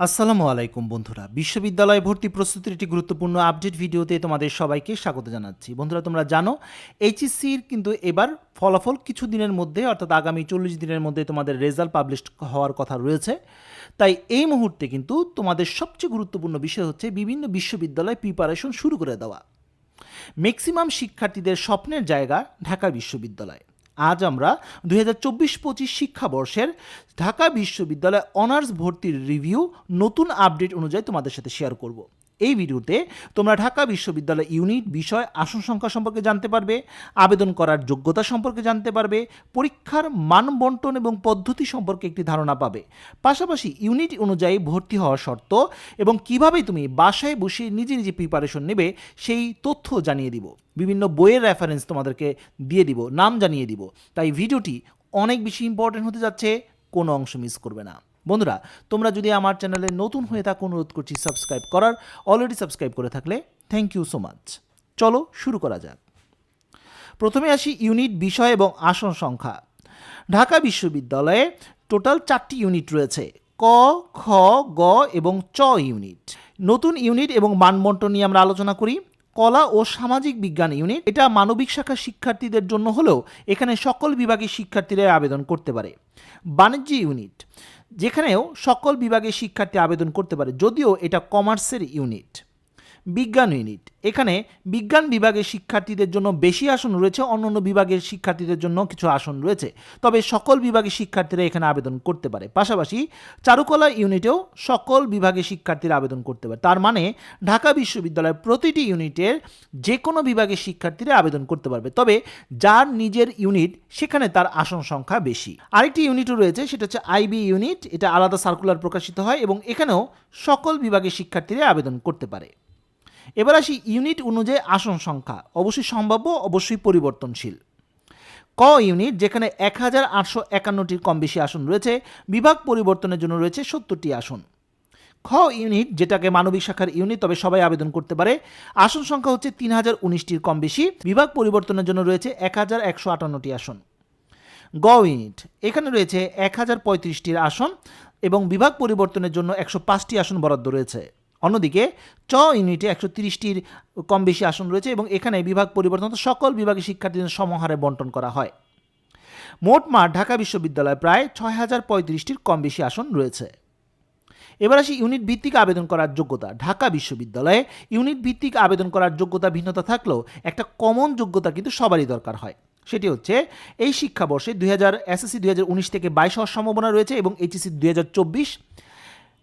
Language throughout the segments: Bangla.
আসসালামু আলাইকুম বন্ধুরা। বিশ্ববিদ্যালয় ভর্তি প্রস্তুতির একটি গুরুত্বপূর্ণ আপডেট ভিডিওতে তোমাদের সবাইকে স্বাগত জানাচ্ছি। বন্ধুরা, তোমরা জানো, এইচএসসির কিন্তু এবার ফলাফল কিছু দিনের মধ্যে, অর্থাৎ আগামী চল্লিশ দিনের মধ্যে তোমাদের রেজাল্ট পাবলিশ হওয়ার কথা রয়েছে। তাই এই মুহূর্তে কিন্তু তোমাদের সবচেয়ে গুরুত্বপূর্ণ বিষয় হচ্ছে বিভিন্ন বিশ্ববিদ্যালয় প্রিপারেশন শুরু করে দেওয়া। ম্যাক্সিমাম শিক্ষার্থীদের স্বপ্নের জায়গা ঢাকা বিশ্ববিদ্যালয়। আজ আমরা দুই হাজার চব্বিশ পঁচিশ শিক্ষাবর্ষের ঢাকা বিশ্ববিদ্যালয় অনার্স ভর্তির রিভিউ, নতুন আপডেট অনুযায়ী তোমাদের সাথে শেয়ার করব। এই ভিডিওতে তোমরা ঢাকা বিশ্ববিদ্যালয় ইউনিট বিষয় আসন সংখ্যা সম্পর্কে জানতে পারবে, আবেদন করার যোগ্যতা সম্পর্কে জানতে পারবে, পরীক্ষার মান বন্টন এবং পদ্ধতি সম্পর্কে একটি ধারণা পাবে। পাশাপাশি ইউনিট অনুযায়ী ভর্তি হওয়ার শর্ত এবং কীভাবে তুমি বাসায় বসে নিজে নিজে প্রিপারেশন নেবে সেই তথ্য জানিয়ে দিব। বিভিন্ন বইয়ের রেফারেন্স তোমাদেরকে দিয়ে দিব, নাম জানিয়ে দিব। তাই ভিডিওটি অনেক বেশি ইম্পর্টেন্ট হতে যাচ্ছে, কোনো অংশ মিস করবে না। বন্ধুরা, তোমরা যদি আমার চ্যানেলে নতুন হয়ে থাকো, অনুরোধ করছি সাবস্ক্রাইব করার অলরেডি সাবস্ক্রাইব করে থাকলে থ্যাংক ইউ সো মাচ চলো শুরু করা যাক। প্রথমে আসি ইউনিট বিষয় এবং আসন সংখ্যা। ঢাকা বিশ্ববিদ্যালয়ে টোটাল চারটি ইউনিট রয়েছে। ক, খ, গ এবং চ ইউনিট নতুন ইউনিট এবং মানবন্টন নিয়ে আমরা আলোচনা করি। কলা ও সামাজিক বিজ্ঞান ইউনিট, এটা মানবিক শাখা শিক্ষার্থীদের জন্য হলেও এখানে সকল বিভাগের শিক্ষার্থীরা আবেদন করতে পারে। বাণিজ্য ইউনিট, যেখানেও সকল বিভাগের শিক্ষার্থী আবেদন করতে পারে, যদিও এটা কমার্সের ইউনিট। বিজ্ঞান ইউনিট। এখানে বিজ্ঞান বিভাগের শিক্ষার্থীদের জন্য বেশি আসন রয়েছে, অন্যান্য বিভাগের শিক্ষার্থীদের জন্য কিছু আসন রয়েছে। তবে সকল বিভাগের শিক্ষার্থীরা এখানে আবেদন করতে পারে। পাশাপাশি চারুকলা ইউনিটেও সকল বিভাগের শিক্ষার্থীরা আবেদন করতে পারে। তার মানে ঢাকা বিশ্ববিদ্যালয়ের প্রতিটি ইউনিটের যে কোনো বিভাগের শিক্ষার্থীরা আবেদন করতে পারবে। তবে যার নিজের ইউনিট, সেখানে তার আসন সংখ্যা বেশি। আরেকটি ইউনিটও রয়েছে, সেটা হচ্ছে আইবি ইউনিট। এটা আলাদা সার্কুলার প্রকাশিত হয় এবং এখানেও সকল বিভাগের শিক্ষার্থীরা আবেদন করতে পারে। এবার আসি ইউনিট অনুযায়ী আসন সংখ্যা, অবশ্যই সম্ভাব্য, অবশ্যই পরিবর্তনশীল। ক ইউনিট, যেখানে এক হাজার আটশো একান্নটির কম বেশি আসন রয়েছে, বিভাগ পরিবর্তনের জন্য রয়েছে সত্তরটি আসন। খ ইউনিট, যেটাকে মানবিক শাখার ইউনিট, তবে সবাই আবেদন করতে পারে, আসন সংখ্যা হচ্ছে তিন হাজার উনিশটির কম বেশি, বিভাগ পরিবর্তনের জন্য রয়েছে এক হাজার একশো আটান্নটি আসন। গ ইউনিট, এখানে রয়েছে এক হাজার পঁয়ত্রিশটির আসন এবং বিভাগ পরিবর্তনের জন্য একশো পাঁচটি আসন বরাদ্দ রয়েছে। অন্যদিকে চ ইউনিটে একশো তিরিশটির কম বেশি আসন রয়েছে এবং এখানে বিভাগ পরিবর্তন সকল বিভাগের শিক্ষার্থীদের সমহারে বন্টন করা হয়। মোট মাঠ ঢাকা বিশ্ববিদ্যালয়ে প্রায় ছয় হাজার পঁয়ত্রিশটির কম বেশি আসন রয়েছে। এবার আসি ইউনিট ভিত্তিক আবেদন করার যোগ্যতা। ঢাকা বিশ্ববিদ্যালয়ে ইউনিট ভিত্তিক আবেদন করার যোগ্যতা, ভিন্নতা থাকলেও একটা কমন যোগ্যতা কিন্তু সবারই দরকার হয়। সেটি হচ্ছে এই শিক্ষাবর্ষে দুই হাজার এসএসসি দুই হাজার উনিশ থেকে বাইশ হওয়ার সম্ভাবনা রয়েছে এবং এইচএসসি দুই হাজার চব্বিশ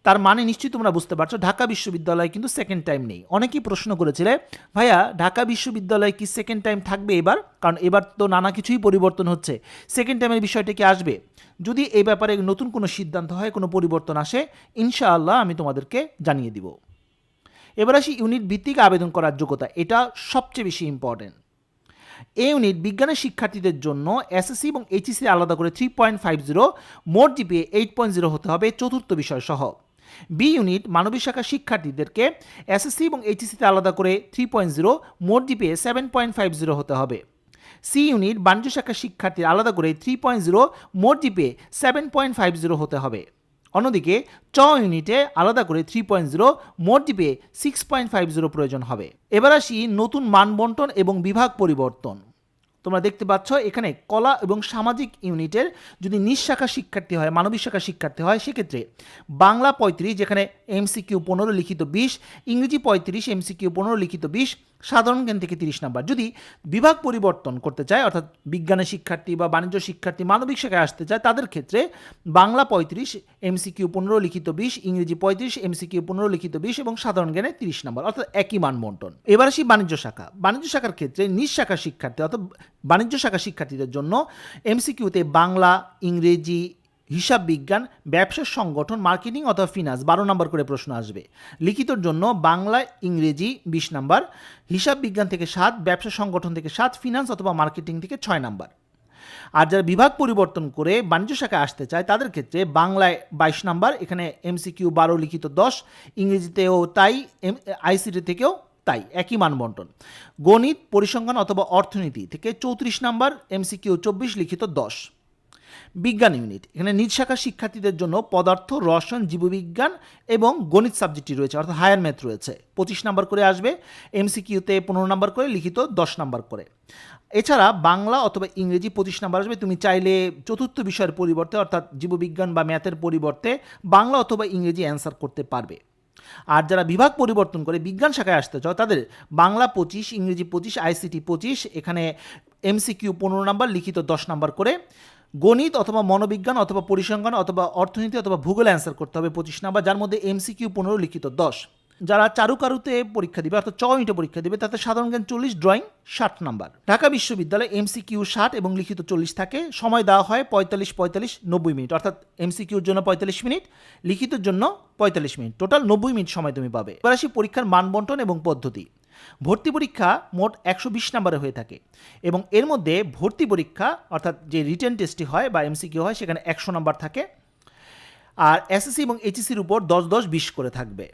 তার মানে নিশ্চয়ই তোমরা বুঝতে পারছ, ঢাকা বিশ্ববিদ্যালয় কিন্তু সেকেন্ড টাইম নেই। অনেকেই প্রশ্ন করেছিলে, ভাইয়া, ঢাকা বিশ্ববিদ্যালয় কি সেকেন্ড টাইম থাকবে এবার? কারণ এবার তো নানা কিছুই পরিবর্তন হচ্ছে। সেকেন্ড টাইমের বিষয়টা কি আসবে? যদি এই ব্যাপারে নতুন কোনো সিদ্ধান্ত হয়, কোনো পরিবর্তন আসে, ইনশাআল্লাহ আমি তোমাদেরকে জানিয়ে দিব। এবার আসি ইউনিট ভিত্তিক আবেদন করার যোগ্যতা, এটা সবচেয়ে বেশি ইম্পর্টেন্ট এই ইউনিট বিজ্ঞানের শিক্ষার্থীদের জন্য এসএসসি এবং এইচএসসি আলাদা করে থ্রি পয়েন্ট ফাইভ জিরো মোট জিপিএ এইট পয়েন্ট জিরো হতে হবে, চতুর্থ বিষয় সহ। বি ইউনিট মানবিক শাখার শিক্ষার্থীদেরকে এসএসসি এবং এইচএসসিতে আলাদা করে থ্রি পয়েন্ট জিরো মোট GPA seven point five zero হতে হবে। সি ইউনিট বাণিজ্য শাখার শিক্ষার্থীর আলাদা করে থ্রি পয়েন্ট জিরো মোট GPA seven point five zero হতে হবে। অন্যদিকে, চ ইউনিটে আলাদা করে থ্রি পয়েন্ট জিরো মোট GPA six point five zero প্রয়োজন হবে। এবার আসি নতুন মানবন্টন এবং বিভাগ পরিবর্তন। তোমরা দেখতে পাচ্ছ, এখানে কলা এবং সামাজিক ইউনিটের যদি নিঃশাখা শিক্ষার্থী হয়, মানবিক শাখা শিক্ষার্থী হয়, সেক্ষেত্রে বাংলা পঁয়ত্রিশ, যেখানে এমসিকিউ পনেরো, লিখিত বিশ, ইংরেজি পঁয়ত্রিশ এমসিকিউ পনেরো, লিখিত বিশ সাধারণ জ্ঞান থেকে তিরিশ নাম্বার। যদি বিভাগ পরিবর্তন করতে চায়, অর্থাৎ বিজ্ঞানের শিক্ষার্থী বা বাণিজ্য শিক্ষার্থী মানবিক শাখায় আসতে চায়, তাদের ক্ষেত্রে বাংলা পঁয়ত্রিশ, এমসিকিউ পনেরো, লিখিত বিশ, ইংরেজি পঁয়ত্রিশ, এমসিকিউ পনেরো, লিখিত বিশ এবং সাধারণ জ্ঞানে তিরিশ নাম্বার, অর্থাৎ একই মান বন্টন এবার আসি বাণিজ্য শাখা। বাণিজ্য শাখার ক্ষেত্রে নিজ শাখা শিক্ষার্থী অর্থাৎ বাণিজ্য শাখা শিক্ষার্থীদের জন্য এমসিকিউতে বাংলা, ইংরেজি হিসাব বিজ্ঞান ব্যবসার সংগঠন, মার্কেটিং অথবা ফিনান্স বারো নম্বর করে প্রশ্ন আসবে। লিখিতর জন্য বাংলা, ইংরেজি বিশ নাম্বার, হিসাব বিজ্ঞান থেকে সাত, ব্যবসা সংগঠন থেকে সাত ফিনান্স অথবা মার্কেটিং থেকে ছয় নাম্বার। আর যারা বিভাগ পরিবর্তন করে বাণিজ্য শাখায় আসতে চায়, তাদের ক্ষেত্রে বাংলায় বাইশ নাম্বার, এখানে এমসিকিউ বারো, লিখিত দশ, ইংরেজিতেও তাই আইসিটি থেকেও তাই, একই মান বন্টন গণিত, পরিসংখ্যান অথবা অর্থনীতি থেকে চৌত্রিশ নাম্বার এমসিকিউ চব্বিশ, লিখিত দশ। বিজ্ঞান ইউনিট। এখানে নিজ শাখার শিক্ষার্থীদের জন্য পদার্থ, রসায়ন, জীববিজ্ঞান এবং গণিত সাবজেক্টটি রয়েছে, অর্থাৎ হায়ার ম্যাথ রয়েছে। পঁচিশ নাম্বার করে আসবে এমসিকিউতে পনেরো নাম্বার করে, লিখিত দশ নাম্বার করে। এছাড়া বাংলা অথবা ইংরেজি পঁচিশ নাম্বার আসবে, তুমি চাইলে চতুর্থ বিষয়ের পরিবর্তে, অর্থাৎ জীববিজ্ঞান বা ম্যাথের পরিবর্তে বাংলা অথবা ইংরেজি অ্যান্সার করতে পারবে। আর যারা বিভাগ পরিবর্তন করে বিজ্ঞান শাখায় আসতে চাও, তাদের বাংলা পঁচিশ, ইংরেজি পঁচিশ আইসিটি পঁচিশ, এখানে এমসিকিউ পনেরো নাম্বার, লিখিত দশ নাম্বার করে গণিত অথবা মনোবিজ্ঞান অথবা পরিসংখ্যান অথবা অর্থনীতি অথবা ভূগোল অ্যান্সার করতে হবে পঁচিশ নাম্বার, যার মধ্যে এমসিকিউ পনেরো, লিখিত দশ। যারা চারুকারুতে পরীক্ষা দিবে, অর্থাৎ চ ইউনিটে পরীক্ষা দিবে, তাতে সাধারণ জ্ঞান চল্লিশ ড্রয়িং ষাট নাম্বার। ঢাকা বিশ্ববিদ্যালয়ে এমসিকিউ ষাট এবং লিখিত চল্লিশ থাকে। সময় দেওয়া হয় পঁয়তাল্লিশ পঁয়তাল্লিশ, নব্বই মিনিট। অর্থাৎ এমসিকিউর জন্য পঁয়তাল্লিশ মিনিট, লিখিতর জন্য পঁয়তাল্লিশ মিনিট। টোটাল নব্বই মিনিট সময় তুমি পাবে। এবার আসি পরীক্ষার মানবন্টন এবং পদ্ধতি। ভর্তি পরীক্ষা মোট একশো বিশ নম্বরে হয়ে থাকে এবং এর মধ্যে ভর্তি পরীক্ষা, অর্থাৎ যে রিটেন টেস্টটি হয় বা এমসিকিউ হয়, সেখানে একশো নম্বর থাকে আর এসএসসি এবং এইচএসির উপর দশ দশ বিশ করে থাকবে।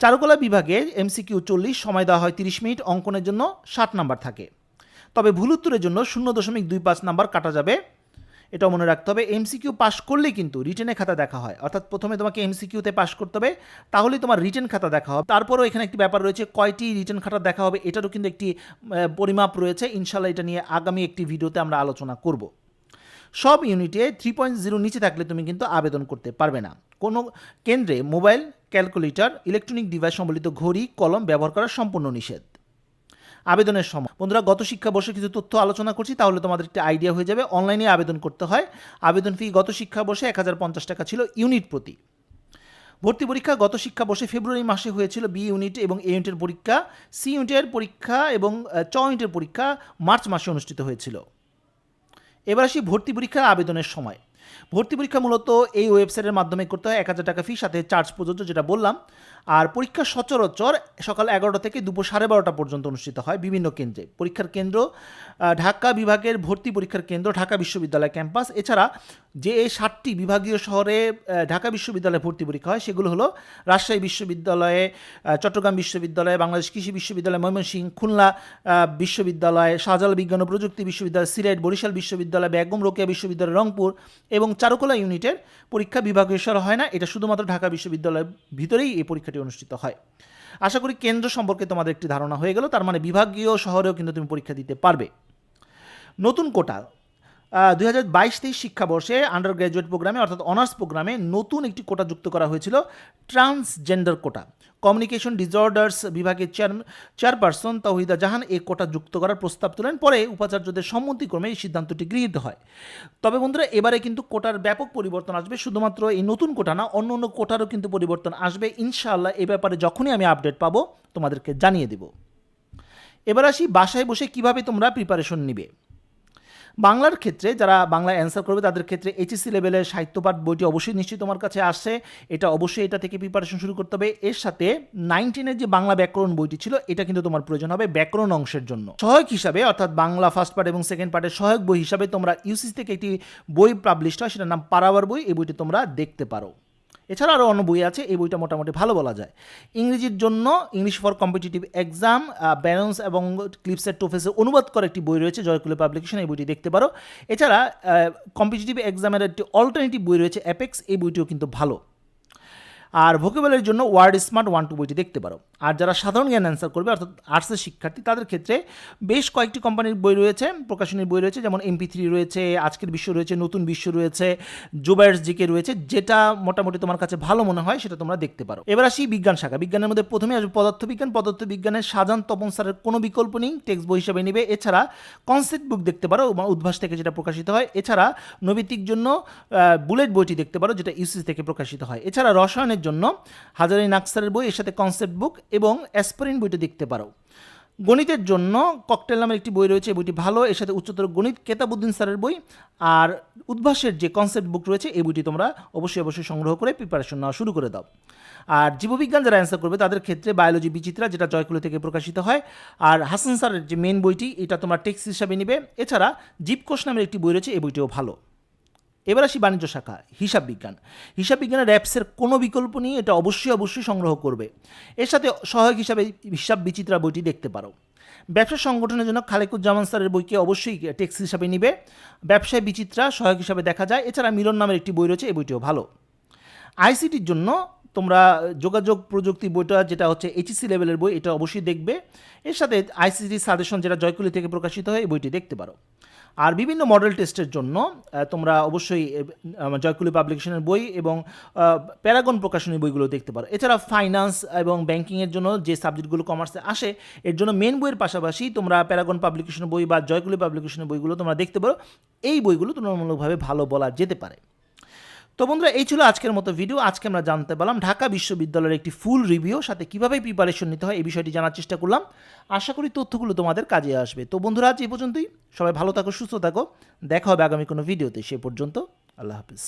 চারুকলা বিভাগে এমসিকিউ চল্লিশ, সময় দেওয়া হয় তিরিশ মিনিট, অঙ্কনের জন্য ষাট নাম্বার থাকে। তবে ভুল উত্তরের জন্য শূন্য দশমিক দুই পাঁচ নাম্বার কাটা যাবে এটাও মনে রাখতে হবে। এমসিকিউ পাস করলেই কিন্তু রিটেনের খাতা দেখা হয়। অর্থাৎ প্রথমে তোমাকে এমসিকিউতে পাস করতে হবে, তাহলেই তোমার রিটেন খাতা দেখা হবে। তারপরেও এখানে একটি ব্যাপার রয়েছে, কয়টি রিটেন খাতা দেখা হবে এটারও কিন্তু একটি পরিমাপ রয়েছে। ইনশাল্লাহ এটা নিয়ে আগামী একটি ভিডিওতে আমরা আলোচনা করব। সব ইউনিটে থ্রি পয়েন্ট জিরো নিচে থাকলে তুমি কিন্তু আবেদন করতে পারবে না। কোনো কেন্দ্রে মোবাইল, ক্যালকুলেটর, ইলেকট্রনিক ডিভাইস সম্বলিত ঘড়ি, কলম ব্যবহার করা সম্পূর্ণ নিষেধ। আবেদনের সময়। বন্ধুরা, গত শিক্ষাবর্ষে কিছু তথ্য আলোচনা করছি, তাহলে তোমাদের একটা আইডিয়া হয়ে যাবে। অনলাইনে আবেদন করতে হয়। আবেদন ফি গত শিক্ষাবর্ষে এক হাজার পঞ্চাশ টাকা ছিল ইউনিট প্রতি। ভর্তি পরীক্ষা গত শিক্ষাবর্ষে ফেব্রুয়ারি মাসে হয়েছিল বি ইউনিট এবং এ ইউনিটের পরীক্ষা, সি ইউনিটের পরীক্ষা এবং চ ইউনিটের পরীক্ষা মার্চ মাসে অনুষ্ঠিত হয়েছিল। এবার আসি ভর্তি পরীক্ষার আবেদনের সময়। ভর্তি পরীক্ষা মূলত এই ওয়েবসাইটের মাধ্যমে করতে হয় এক হাজার টাকা ফি, সাথে চার্জ প্রযোজ্য, যেটা বললাম। আর পরীক্ষা সচরাচর সকাল এগারোটা থেকে দুপুর সাড়ে বারোটা পর্যন্ত অনুষ্ঠিত হয় বিভিন্ন কেন্দ্রে। পরীক্ষার কেন্দ্র ঢাকা বিভাগের ভর্তি পরীক্ষার কেন্দ্র, ঢাকা বিশ্ববিদ্যালয় ক্যাম্পাস। এছাড়া যে এই সাতটি বিভাগীয় শহরে ঢাকা বিশ্ববিদ্যালয়ে ভর্তি পরীক্ষা হয়, সেগুলো হলো রাজশাহী বিশ্ববিদ্যালয়ে চট্টগ্রাম বিশ্ববিদ্যালয়, বাংলাদেশ কৃষি বিশ্ববিদ্যালয়, ময়মনসিংহ, খুলনা বিশ্ববিদ্যালয়, শাহজালাল বিজ্ঞান ও প্রযুক্তি বিশ্ববিদ্যালয়, সিলেট, বরিশাল বিশ্ববিদ্যালয়, বেগম রোকেয়া বিশ্ববিদ্যালয়, রংপুর এবং চারুকলা ইউনিটের পরীক্ষা বিভাগীয় স্তরে হয় না। এটা শুধুমাত্র ঢাকা বিশ্ববিদ্যালয়ের ভিতরেই এই পরীক্ষাটি অনুষ্ঠিত হয়। আশা করি কেন্দ্র সম্পর্কে তোমাদের একটি ধারণা হয়ে গেল, তার মানে বিভাগীয় শহরেও কিন্তু তুমি পরীক্ষা দিতে পারবে। নতুন কোটা দুই হাজার বাইশ তেইশ শিক্ষাবর্ষে আন্ডার গ্র্যাজুয়েট প্রোগ্রামে অর্থাৎ অনার্স প্রোগ্রামে নতুন একটি কোটা যুক্ত করা হয়েছিল ট্রান্সজেন্ডার কোটা। কমিউনিকেশন ডিসঅর্ডার্স বিভাগের চেয়ার চেয়ারপারসন তাহিদা জাহান এই কোটা যুক্ত করার প্রস্তাব তোলেন। পরে উপাচার্যদের সম্মতিক্রমে এই সিদ্ধান্তটি গৃহীত হয়। তবে বন্ধুরা, এবারে কিন্তু কোটার ব্যাপক পরিবর্তন আসবে। শুধুমাত্র এই নতুন কোটা না, অন্য অন্য কোটারও কিন্তু পরিবর্তন আসবে। ইনশাআল্লাহ এ ব্যাপারে যখনই আমি আপডেট পাবো, তোমাদেরকে জানিয়ে দেব। এবার আসি বাসায় বসে কীভাবে তোমরা প্রিপারেশন নিবে। বাংলার ক্ষেত্রে যারা বাংলা অ্যান্সার করবে, তাদের ক্ষেত্রে এইচএসসি লেভেলের সাহিত্যপাঠ বইটি অবশ্যই নিশ্চয়ই তোমার কাছে আসছে। এটা অবশ্যই এটা থেকে প্রিপারেশন শুরু করতে হবে। এর সাথে নাইনটিনের যে বাংলা ব্যাকরণ বইটি ছিল, এটা কিন্তু তোমার প্রয়োজন হবে ব্যাকরণ অংশের জন্য। সহায়ক হিসাবে, অর্থাৎ বাংলা ফার্স্ট পার্ট এবং সেকেন্ড পার্টের সহায়ক বই হিসাবে তোমরা ইউসিসি থেকে একটি বই পাবলিশ হয়, সেটার নাম পারাবার বই। এই বইটি তোমরা দেখতে পারো। এছাড়া আরও অন্য বই আছে, এই বইটা মোটামুটি ভালো বলা যায়। ইংরেজির জন্য English for competitive exam balance এবং ক্লিপসের টোফেসে অনুবাদ করা একটি বই রয়েছে জয়কুলে পাবলিকেশন এই বইটি দেখতে পারো। এছাড়া কম্পিটিটিভ এক্সামের একটি অল্টারনেটিভ বই রয়েছে অ্যাপেক্স এই বইটিও কিন্তু ভালো। আর ভোকেবলের জন্য ওয়ার্ড স্মার্ট ওয়ান টু বইটি দেখতে পারো। আর যারা সাধারণ জ্ঞান অ্যান্সার করবে, অর্থাৎ আর্টসের শিক্ষার্থী, তাদের ক্ষেত্রে বেশ কয়েকটি কোম্পানির বই রয়েছে, প্রকাশনীর বই রয়েছে, যেমন এমপি থ্রি রয়েছে, আজকের বিশ্ব রয়েছে, নতুন বিশ্ব রয়েছে জুবায়ার্স জিকে রয়েছে, যেটা মোটামুটি তোমার কাছে ভালো মনে হয়, সেটা তোমরা দেখতে পারো। এবার আসি বিজ্ঞান শাখা। বিজ্ঞানের মধ্যে প্রথমে আসবে পদার্থবিজ্ঞান। পদার্থবিজ্ঞানের সাজান তপন স্যারের কোনো বিকল্প নেই টেক্সট বই হিসাবে নেবে। এছাড়া কনসেপ্ট বুক দেখতে পারো, বা উদ্ভাস থেকে যেটা প্রকাশিত হয়। এছাড়া নৈতিক জন্য বুলেট বইটি দেখতে পারো, যেটা ইউসিসি থেকে প্রকাশিত হয়। এছাড়া রসায়নের জন্য হাজারি নাকসারের বই এর সাথে কনসেপ্ট বুক এবং অ্যাসপারিন বইটি দেখতে পারো। গণিতের জন্য ককটেল নামের একটি বই রয়েছে বইটি ভালো, এর সাথে উচ্চতর গণিত, কেতাবুদ্দিন স্যারের বই আর উদ্ভাসের যে কনসেপ্ট বুক রয়েছে, এই বইটি তোমরা অবশ্যই অবশ্যই সংগ্রহ করে প্রিপারেশন নেওয়া শুরু করে দাও। আর জীববিজ্ঞান যারা অ্যান্সার করবে, তাদের ক্ষেত্রে বায়োলজি বিচিত্রা, যেটা জয়কুলো থেকে প্রকাশিত হয়। আর হাসান স্যারের যে মেন বইটি, এটা তোমরা টেক্সট হিসাবে নিবে। এছাড়া জীবকোষ নামের একটি বই রয়েছে, এই বইটিও ভালো। এবার আসি বাণিজ্য শাখা, হিসাব বিজ্ঞান। হিসাব বিজ্ঞানের র্যাপসের কোনো বিকল্প নেই, এটা অবশ্যই অবশ্যই সংগ্রহ করবে। এর সাথে সহায়ক হিসাবে হিসাব বিচিত্রা বইটি দেখতে পারো। ব্যবসা সংগঠনের জন্য খালেকুজ্জামান স্যারের বইকে অবশ্যই টেক্সট হিসাবে নিবে। ব্যবসায় বিচিত্রা সহায়ক হিসাবে দেখা যায়। এছাড়া মিলন নামের একটি বই রয়েছে, এই বইটিও ভালো। আইসিটির জন্য তোমরা যোগাযোগ প্রযুক্তি বইটা, যেটা হচ্ছে এইচএসসি লেভেলের বই, এটা অবশ্যই দেখবে। এর সাথে আইসিটি সাজেশন যেটা জয়কুলি থেকে প্রকাশিত হয়, এই বইটি দেখতে পারো। আর বিভিন্ন মডেল টেস্টের জন্য তোমরা অবশ্যই জয়কুলি পাবলিকেশনের বই এবং প্যারাগন প্রকাশনী বইগুলো দেখতে পারো। এছাড়া ফাইন্যান্স এবং ব্যাংকিংয়ের জন্য যে সাবজেক্টগুলো কমার্সে আসে, এর জন্য মেন বইয়ের পাশাপাশি তোমরা প্যারাগন পাবলিকেশনের বই বা জয়কুলি পাবলিকেশনের বইগুলো তোমরা দেখতে পারো। এই বইগুলো তুলনামূলকভাবে ভালো বলা যেতে পারে। তো বন্ধুরা, এই ছিল আজকের মতো ভিডিও আজকে আমরা জানতে পারলাম ঢাকা বিশ্ববিদ্যালয়ের একটি ফুল রিভিউ সাথে কীভাবে প্রিপারেশন নিতে হয়, এই বিষয়টি জানার চেষ্টা করলাম। আশা করি তথ্যগুলো তোমাদের কাজে আসবে। তো বন্ধুরা, আজ এই পর্যন্তই। সবাই ভালো থাকো, সুস্থ থাকো। দেখা হবে আগামী কোনো ভিডিওতে সে পর্যন্ত আল্লাহ হাফিজ।